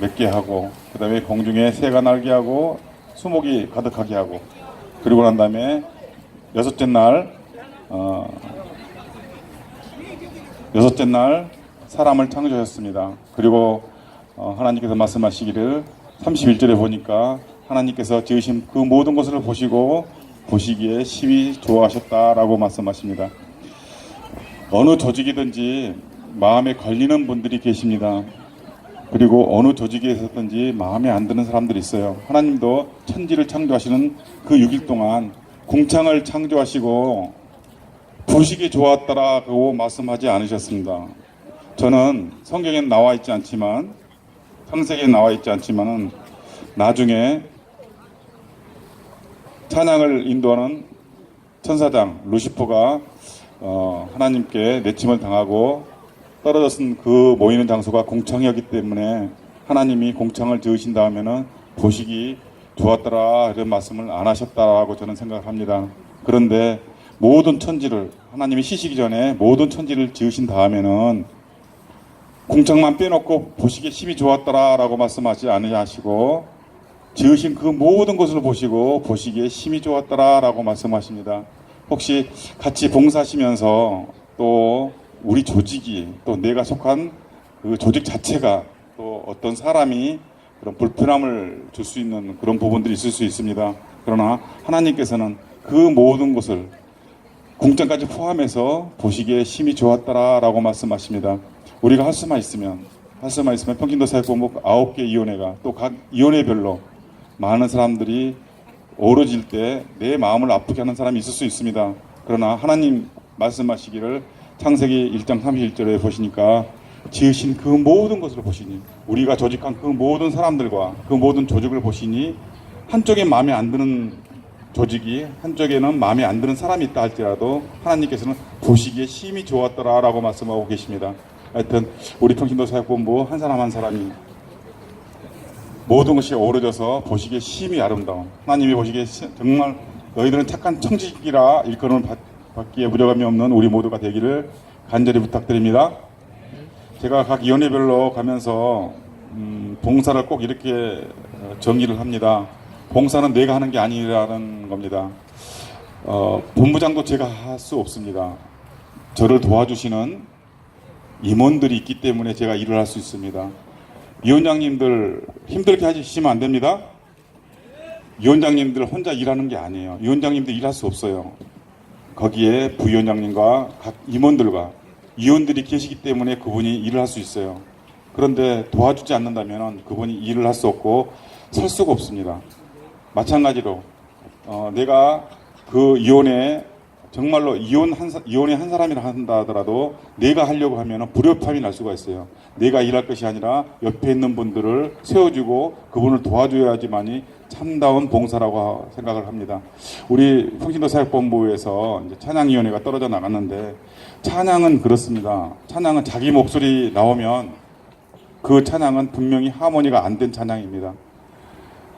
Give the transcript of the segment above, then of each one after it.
맺게 하고 그 다음에 공중에 새가 날게 하고 수목이 가득하게 하고 그리고 난 다음에 여섯째 날 어, 여섯째 날 사람을 창조하셨습니다. 그리고 어, 하나님께서 말씀하시기를 31절에 보니까 하나님께서 지으신 그 모든 것을 보시고 보시기에 심히 좋아하셨다라고 말씀하십니다. 어느 조직이든지 마음에 걸리는 분들이 계십니다. 그리고 어느 조직에 있었든지 마음에 안 드는 사람들이 있어요. 하나님도 천지를 창조하시는 그 6일 동안 궁창을 창조하시고 보시기 좋았다라고 말씀하지 않으셨습니다. 저는 성경에 나와 있지 않지만 창세기에 나와 있지 않지만은 나중에 찬양을 인도하는 천사장 루시퍼가 어, 하나님께 내침을 당하고 떨어졌은 그 모이는 장소가 공창이었기 때문에 하나님이 공창을 지으신 다음에는 보시기 좋았더라 이런 말씀을 안 하셨다라고 저는 생각합니다. 그런데 모든 천지를 하나님이 쉬시기 전에 모든 천지를 지으신 다음에는 공창만 빼놓고 보시기에 힘이 좋았더라라고 말씀하지 않으시고 지으신 그 모든 것을 보시고 보시기에 힘이 좋았더라라고 말씀하십니다. 혹시 같이 봉사하시면서 또 우리 조직이 또 내가 속한 그 조직 자체가 또 어떤 사람이 그런 불편함을 줄 수 있는 그런 부분들이 있을 수 있습니다. 그러나 하나님께서는 그 모든 것을 공장까지 포함해서 보시기에 힘이 좋았더라라고 말씀하십니다. 우리가 할 수만 있으면 할 수만 있으면 평균도 사회공부 아홉 개 위원회가 또각 위원회별로 많은 사람들이 어우러질 때 내 마음을 아프게 하는 사람이 있을 수 있습니다. 그러나 하나님 말씀하시기를 창세기 1장 31절에 보시니까 지으신 그 모든 것을 보시니 우리가 조직한 그 모든 사람들과 그 모든 조직을 보시니 한쪽에 마음에 안 드는 조직이 한쪽에는 마음에 안 드는 사람이 있다 할지라도 하나님께서는 보시기에 힘이 좋았더라라고 말씀하고 계십니다. 하여튼 우리 평신도 사역본부 한 사람 한 사람이 모든 것이 어우러져서 보시기에 심히 아름다운 하나님이 보시기에 시- 정말 너희들은 착한 청지기라 일컬음을 받- 받기에 무려감이 없는 우리 모두가 되기를 간절히 부탁드립니다. 제가 각 위원회별로 가면서 음, 봉사를 꼭 이렇게 어, 정의를 합니다. 봉사는 내가 하는 게 아니라는 겁니다. 어, 본부장도 제가 할 수 없습니다. 저를 도와주시는 임원들이 있기 때문에 제가 일을 할 수 있습니다. 위원장님들 힘들게 하시면 안 됩니다. 위원장님들 혼자 일하는 게 아니에요. 위원장님들 일할 수 없어요. 거기에 부위원장님과 각 임원들과 위원들이 계시기 때문에 그분이 일을 할 수 있어요. 그런데 도와주지 않는다면 그분이 일을 할 수 없고 설 수가 없습니다. 마찬가지로 어, 내가 그 이혼에 정말로 이혼 한 사- 이혼에 한 사람이라 한다 하더라도 내가 하려고 하면 불협함이 날 수가 있어요. 내가 일할 것이 아니라 옆에 있는 분들을 세워주고 그분을 도와줘야지만이 참다운 봉사라고 생각을 합니다. 우리 평신도 사역본부에서 찬양위원회가 떨어져 나갔는데 찬양은 그렇습니다. 찬양은 자기 목소리 나오면 그 찬양은 분명히 하모니가 안 된 찬양입니다.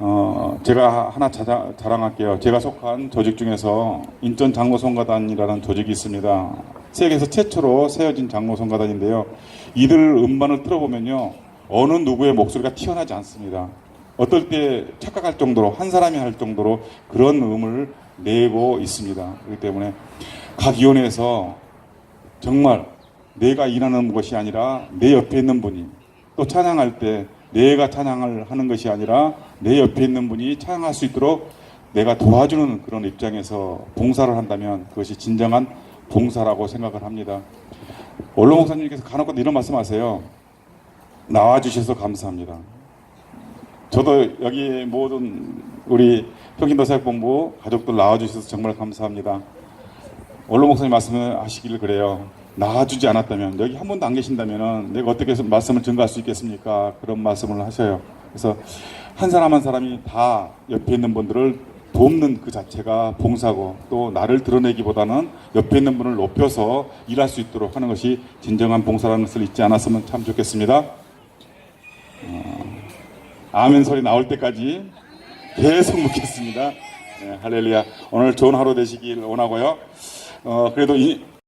어, 제가 하나 자자, 자랑할게요. 제가 속한 조직 중에서 인천 장로성가단이라는 조직이 있습니다. 세계에서 최초로 세워진 장로성가단인데요. 이들 음반을 들어보면요. 어느 누구의 목소리가 튀어나지 않습니다. 어떨 때 착각할 정도로, 한 사람이 할 정도로 그런 음을 내고 있습니다. 그렇기 때문에 각 위원회에서 정말 내가 일하는 것이 아니라 내 옆에 있는 분이 또 찬양할 때 내가 찬양을 하는 것이 아니라 내 옆에 있는 분이 찬양할 수 있도록 내가 도와주는 그런 입장에서 봉사를 한다면 그것이 진정한 봉사라고 생각을 합니다. 원로 목사님께서 간혹 이런 말씀하세요. 나와주셔서 감사합니다. 저도 여기 모든 우리 평신도 사역본부 가족들 나와주셔서 정말 감사합니다. 원로 목사님 말씀하시기를 그래요. 나와주지 않았다면 여기 한 분도 안 계신다면 내가 어떻게 해서 말씀을 증거할 수 있겠습니까? 그런 말씀을 하셔요. 그래서 한 사람 한 사람이 다 옆에 있는 분들을 돕는 그 자체가 봉사고 또 나를 드러내기보다는 옆에 있는 분을 높여서 일할 수 있도록 하는 것이 진정한 봉사라는 것을 잊지 않았으면 참 좋겠습니다. 어, 아멘 소리 나올 때까지 계속 묻겠습니다. 네, 할렐루야. 오늘 좋은 하루 되시길 원하고요. 어, 그래도 이,